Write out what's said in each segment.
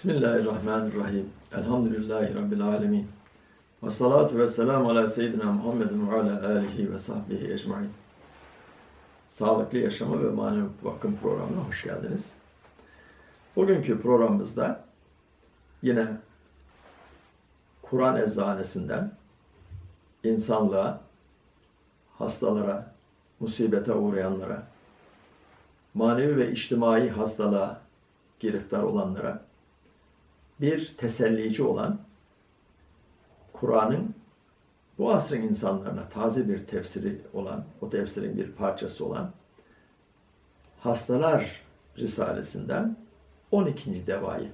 Bismillahirrahmanirrahim. Elhamdülillahi Rabbil alemin. Ve salatu ve selamu ala seyyidina Muhammedin ve ala alihi ve sahbihi ecmain. Sağlıklı Yaşama ve Manevi Bakım programına hoş geldiniz. Bugünkü programımızda yine Kur'an eczanesinden insanlığa, hastalara, musibete uğrayanlara, manevi ve içtimai hastalığa giriftar olanlara bir tesellici olan Kur'an'ın bu asrın insanlarına taze bir tefsiri olan, o tefsirin bir parçası olan Hastalar Risalesinden 12. devayı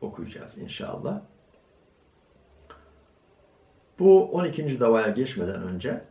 okuyacağız inşallah. Bu 12. davaya geçmeden önce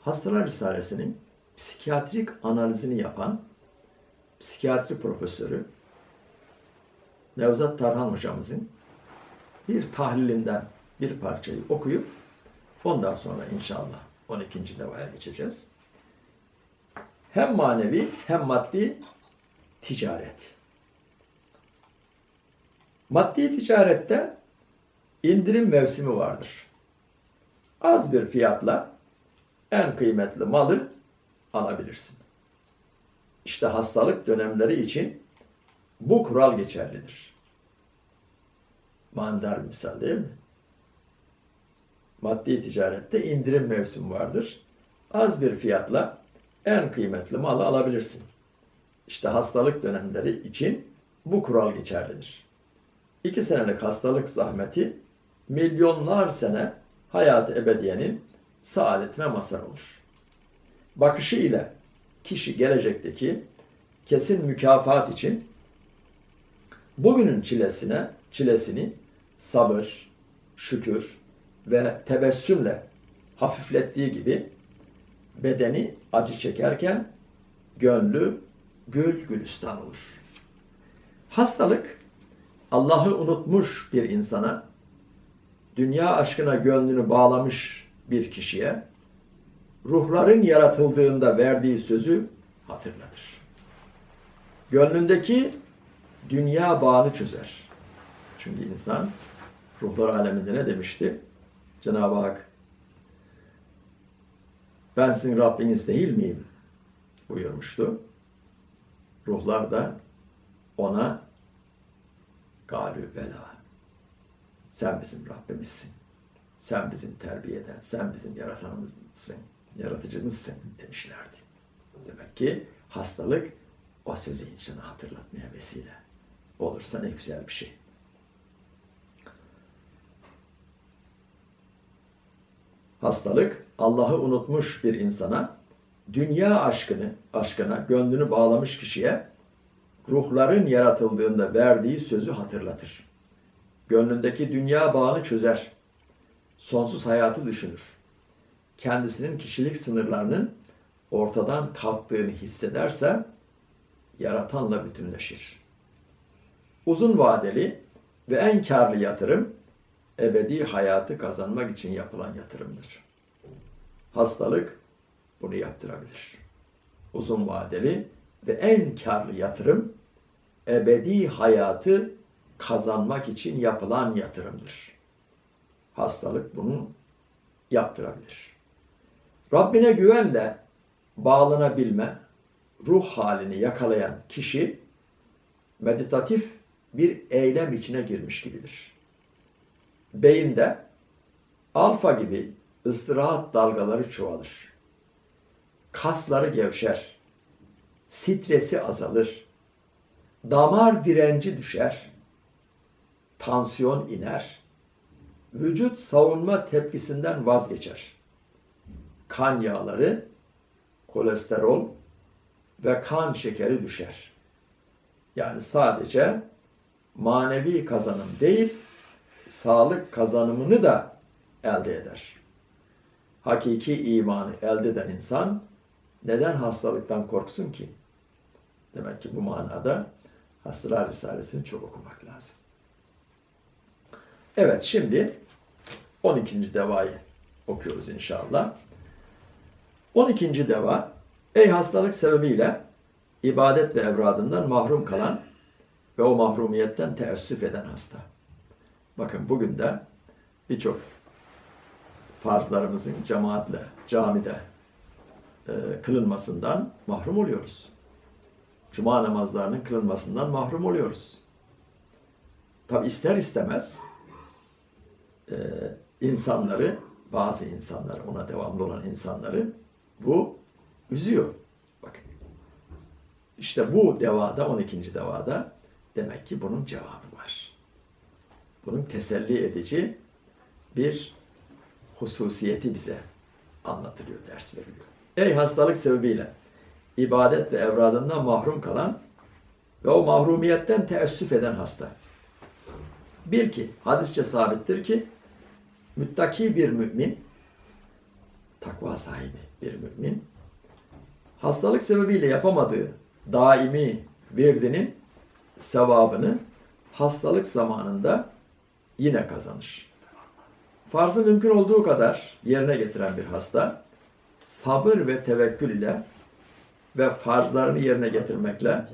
Hastalar Risalesi'nin psikiyatrik analizini yapan psikiyatri profesörü Nevzat Tarhan hocamızın bir tahlilinden bir parçayı okuyup ondan sonra inşallah 12. devaya geçeceğiz. Hem manevi hem maddi ticaret. Maddi ticarette indirim mevsimi vardır. Az bir fiyatla en kıymetli malı alabilirsin. İşte hastalık dönemleri için bu kural geçerlidir. Mandar misal değil mi? Maddi ticarette indirim mevsimi vardır. Az bir fiyatla en kıymetli malı alabilirsin. İşte hastalık dönemleri için bu kural geçerlidir. İki senelik hastalık zahmeti milyonlar sene hayat-ı ebediyenin saadetine mazhar olur. Bakışı ile kişi gelecekteki kesin mükafat için bugünün çilesine, çilesini sabır, şükür ve tebessümle hafiflettiği gibi bedeni acı çekerken gönlü gül gülistan olur. Hastalık Allah'ı unutmuş bir insana, dünya aşkına gönlünü bağlamış bir kişiye ruhların yaratıldığında verdiği sözü hatırlatır. Gönlündeki dünya bağını çözer. Çünkü insan ruhlar aleminde ne demişti? Cenab-ı Hak ben sizin Rabbiniz değil miyim? buyurmuştu. Ruhlar da ona galü bela. Sen bizim Rabbimizsin. Sen bizim terbiyeden, sen bizim yaratanımızsın, yaratıcımızsın demişlerdi. Demek ki hastalık o sözü insana hatırlatmaya vesile olursa ne güzel bir şey. Hastalık Allah'ı unutmuş bir insana, dünya aşkını, aşkına gönlünü bağlamış kişiye ruhların yaratıldığında verdiği sözü hatırlatır. Gönlündeki dünya bağını çözer. Sonsuz hayatı düşünür. Kendisinin kişilik sınırlarının ortadan kalktığını hissederse yaratanla bütünleşir. Uzun vadeli ve en karlı yatırım ebedi hayatı kazanmak için yapılan yatırımdır. Hastalık bunu yaptırabilir. Uzun vadeli ve en karlı yatırım ebedi hayatı kazanmak için yapılan yatırımdır. Hastalık bunu yaptırabilir. Rabbine güvenle bağlanabilme, ruh halini yakalayan kişi meditatif bir eylem içine girmiş gibidir. Beyinde alfa gibi ıstirahat dalgaları çoğalır. Kasları gevşer. Stresi azalır. Damar direnci düşer. Tansiyon iner. Vücut savunma tepkisinden vazgeçer. Kan yağları, kolesterol ve kan şekeri düşer. Yani sadece manevi kazanım değil, sağlık kazanımını da elde eder. Hakiki imanı elde eden insan neden hastalıktan korksun ki? Demek ki bu manada Hastalar Risalesi'ni çok okumak lazım. Evet şimdi 12. devayı okuyoruz inşallah. 12. deva Ey hastalık sebebiyle ibadet ve evradından mahrum kalan ve o mahrumiyetten teessüf eden hasta. Bakın bugün de birçok farzlarımızın cemaatle, camide e, kılınmasından mahrum oluyoruz. Cuma namazlarının kılınmasından mahrum oluyoruz. Tabi ister istemez e, insanları, bazı insanları, ona devamlı olan insanları bu üzüyor. Bakın. İşte bu devada, 12. devada demek ki bunun cevabı var. Bunun teselli edici bir hususiyeti bize anlatılıyor, ders veriliyor. Ey hastalık sebebiyle ibadet ve evradından mahrum kalan ve o mahrumiyetten teessüf eden hasta. Bil ki, hadisçe sabittir ki, müttaki bir mümin, takva sahibi bir mümin, hastalık sebebiyle yapamadığı daimi virdinin sevabını hastalık zamanında yine kazanır. Farzı mümkün olduğu kadar yerine getiren bir hasta, sabır ve tevekkül ile ve farzlarını yerine getirmekle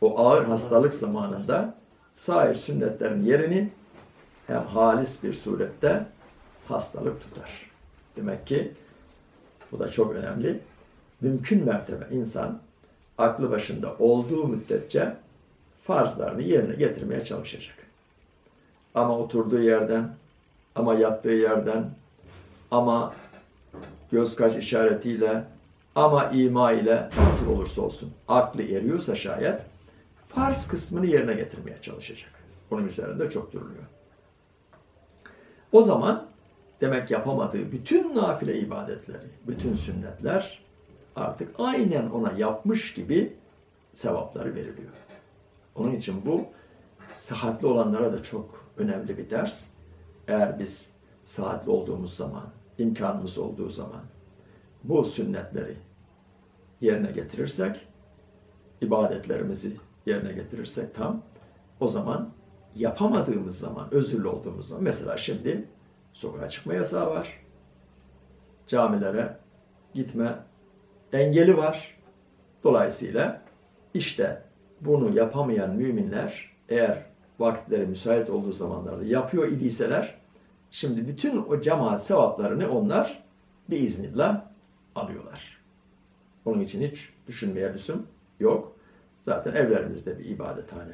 o ağır hastalık zamanında sair sünnetlerin yerini hem halis bir surette hastalık tutar. Demek ki bu da çok önemli. Mümkün mertebe insan aklı başında olduğu müddetçe farzlarını yerine getirmeye çalışacak. Ama oturduğu yerden, ama yattığı yerden, ama göz kaş işaretiyle, ama ima ile nasıl olursa olsun aklı eriyorsa şayet farz kısmını yerine getirmeye çalışacak. Bunun üzerinde çok duruluyor. O zaman demek yapamadığı bütün nafile ibadetleri, bütün sünnetler artık aynen ona yapmış gibi sevapları veriliyor. Onun için bu sıhhatli olanlara da çok önemli bir ders. Eğer biz sıhhatli olduğumuz zaman, imkanımız olduğu zaman bu sünnetleri yerine getirirsek, ibadetlerimizi yerine getirirsek tam, o zaman yapamadığımız zaman, özürlü olduğumuz zaman, mesela şimdi sokağa çıkma yasağı var, camilere gitme engeli var. Dolayısıyla işte bunu yapamayan müminler eğer vakitleri müsait olduğu zamanlarda yapıyor idiyseler şimdi bütün o cemaat sevaplarını onlar bir iznillah alıyorlar. Onun için hiç düşünmeye lüzum yok. Zaten evlerimizde bir ibadethane.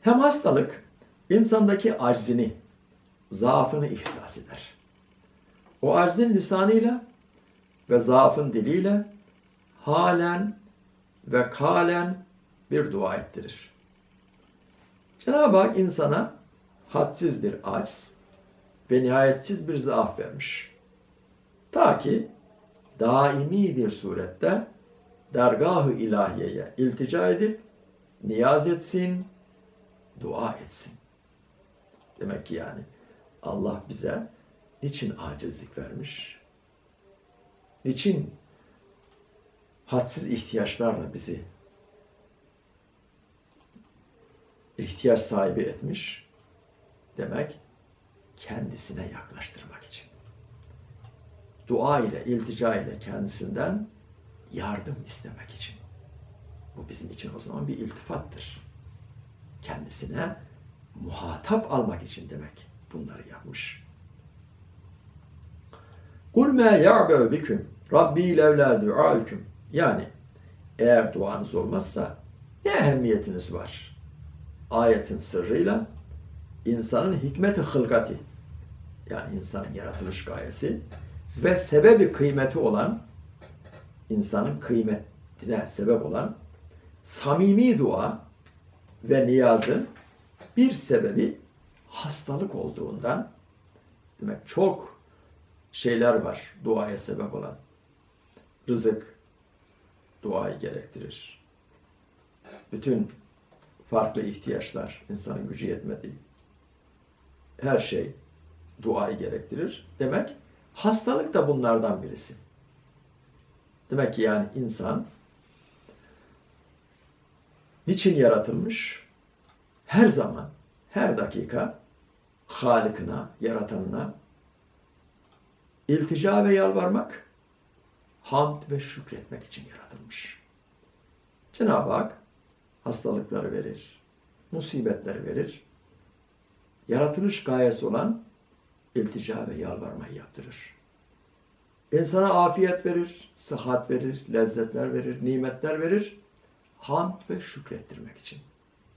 Hem hastalık insandaki aczini, zaafını ihsas eder. O aczin lisanıyla ve zaafın diliyle halen ve kalen bir dua ettirir. Cenab-ı Hak insana hadsiz bir aciz ve nihayetsiz bir zaaf vermiş. Ta ki daimi bir surette dergah-ı ilahiyeye iltica edip niyaz etsin, dua etsin. Demek ki yani Allah bize niçin acizlik vermiş? Niçin hadsiz ihtiyaçlarla bizi ihtiyaç sahibi etmiş? Demek kendisine yaklaştırmak için. Dua ile, iltica ile kendisinden yardım istemek için. Bu bizim için o zaman bir iltifattır. Kendisine muhatap almak için demek bunları yapmış. Kul ma ya'be'u biküm Rabbi levla duaüküm. Yani eğer duanız olmazsa ne ehemmiyetiniz var? Ayetin sırrıyla insanın hikmeti hılgati yani insanın yaratılış gayesi ve sebebi kıymeti olan insanın kıymetine sebep olan samimi dua ve niyazın bir sebebi hastalık olduğundan demek çok şeyler var duaya sebep olan. Rızık duayı gerektirir. Bütün farklı ihtiyaçlar insanın gücü yetmediği her şey duayı gerektirir. Demek hastalık da bunlardan birisi. Demek ki yani insan niçin yaratılmış? Her zaman, her dakika Halık'ına, yaratanına iltica ve yalvarmak, hamd ve şükretmek için yaratılmış. Cenab-ı Hak hastalıkları verir, musibetleri verir. Yaratılış gayesi olan iltica ve yalvarmayı yaptırır. İnsana afiyet verir, sıhhat verir, lezzetler verir, nimetler verir. Hamd ve şükrettirmek için.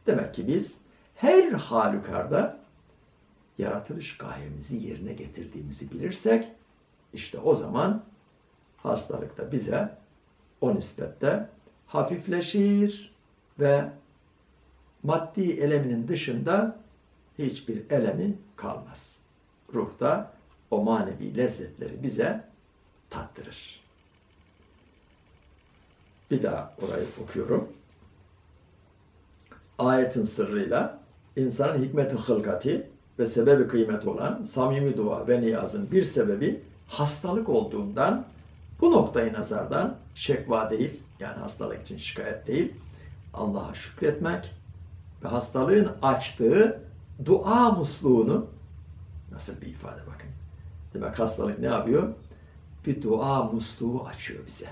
Demek ki biz her halükarda yaratılış gayemizi yerine getirdiğimizi bilirsek işte o zaman hastalık da bize o nispette hafifleşir ve maddi eleminin dışında hiçbir elemi kalmaz. Ruhta o manevi lezzetleri bize tattırır. Bir daha orayı okuyorum. Ayetin sırrıyla insanın hikmeti hılkati ve sebebi kıymet olan samimi dua ve niyazın bir sebebi hastalık olduğundan bu noktayı nazardan şekva değil, yani hastalık için şikayet değil, Allah'a şükretmek ve hastalığın açtığı dua musluğunu nasıl bir ifade bakın. Demek hastalık ne yapıyor? Bir dua musluğu açıyor bize.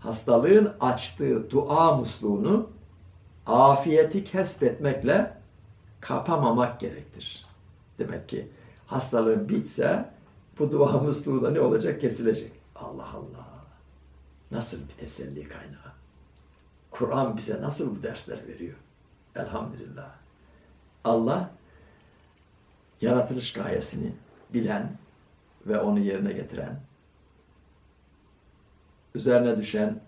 Hastalığın açtığı dua musluğunu afiyeti kesbetmekle kapamamak gerektir. Demek ki hastalığın bitse bu dua musluğu da ne olacak? Kesilecek. Allah Allah. Nasıl bir teselli kaynağı. Kur'an bize nasıl bu dersler veriyor? Elhamdülillah. Allah yaratılış gayesini bilen ve onu yerine getiren, üzerine düşen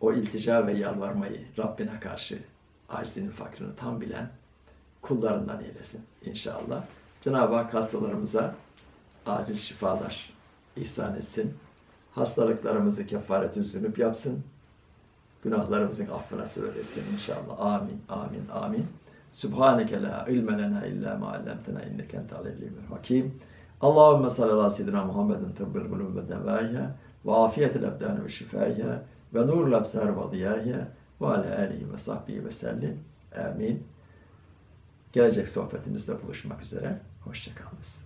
o iltica ve yalvarmayı Rabbine karşı aczini fakrını tam bilen kullarından eylesin inşallah. Cenab-ı Hak hastalarımıza acil şifalar ihsan etsin. Hastalıklarımızı kefaret zünüp yapsın. Günahlarımızın affına sebep etsin inşallah. Amin, amin, amin. Subhaneke la ilme lena illa ma allamtena inneke ente alimul hakim. Allahümme salli ala seyyidina Muhammedin tıbbıl gulub ve devâiha ve afiyetil ebdâni ve şifâiha ve nurul absar ve diyâiha ve ala alihi ve sahbihi ve sellim. Amin. Gelecek sohbetimizde buluşmak üzere. Hoşçakalınız.